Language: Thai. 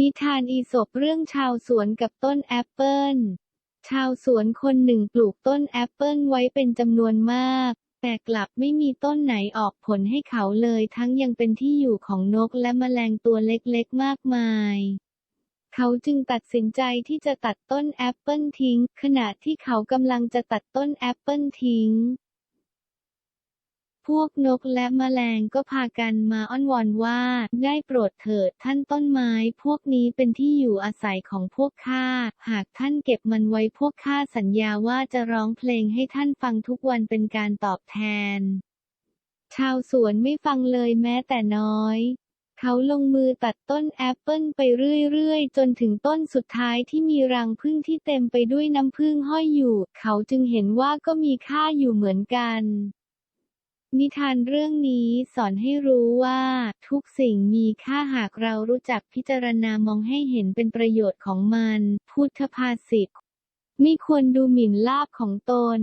นิทานอีสปเรื่องชาวสวนกับต้นแอปเปิล ชาวสวนคนหนึ่งปลูกต้นแอปเปิลไว้เป็นจำนวนมาก แต่กลับไม่มีต้นไหนออกผลให้เขาเลยทั้งยังเป็นที่อยู่ของนกและแมลงตัวเล็กๆมากมาย เขาจึงตัดสินใจที่จะตัดต้นแอปเปิลทิ้ง ขณะที่เขากำลังจะตัดต้นแอปเปิลทิ้ง พวกนกและแมลงก็พากันมาอ้อนวอนว่า ได้โปรดเถิดท่านต้นไม้พวกนี้เป็นที่อยู่อาศัยของพวกข้า หากท่านเก็บมันไว้พวกข้าสัญญาว่าจะร้องเพลงให้ท่านฟังทุกวันเป็นการตอบแทน ชาวสวนไม่ฟังเลยแม้แต่น้อยเขาลงมือตัดต้นแอปเปิลไปเรื่อยๆ จนถึงต้นสุดท้ายที่มีรังผึ้งที่เต็มไปด้วยน้ำผึ้งห้อยอยู่ เขาจึงเห็นว่าก็มีค่าอยู่เหมือนกัน นิทานเรื่องนี้สอนให้รู้ว่า ทุกสิ่งมีค่าหากเรารู้จักพิจารณามองให้เห็นเป็นประโยชน์ของมัน พุทธภาษิตมิควรดูหมิ่นลาภของตน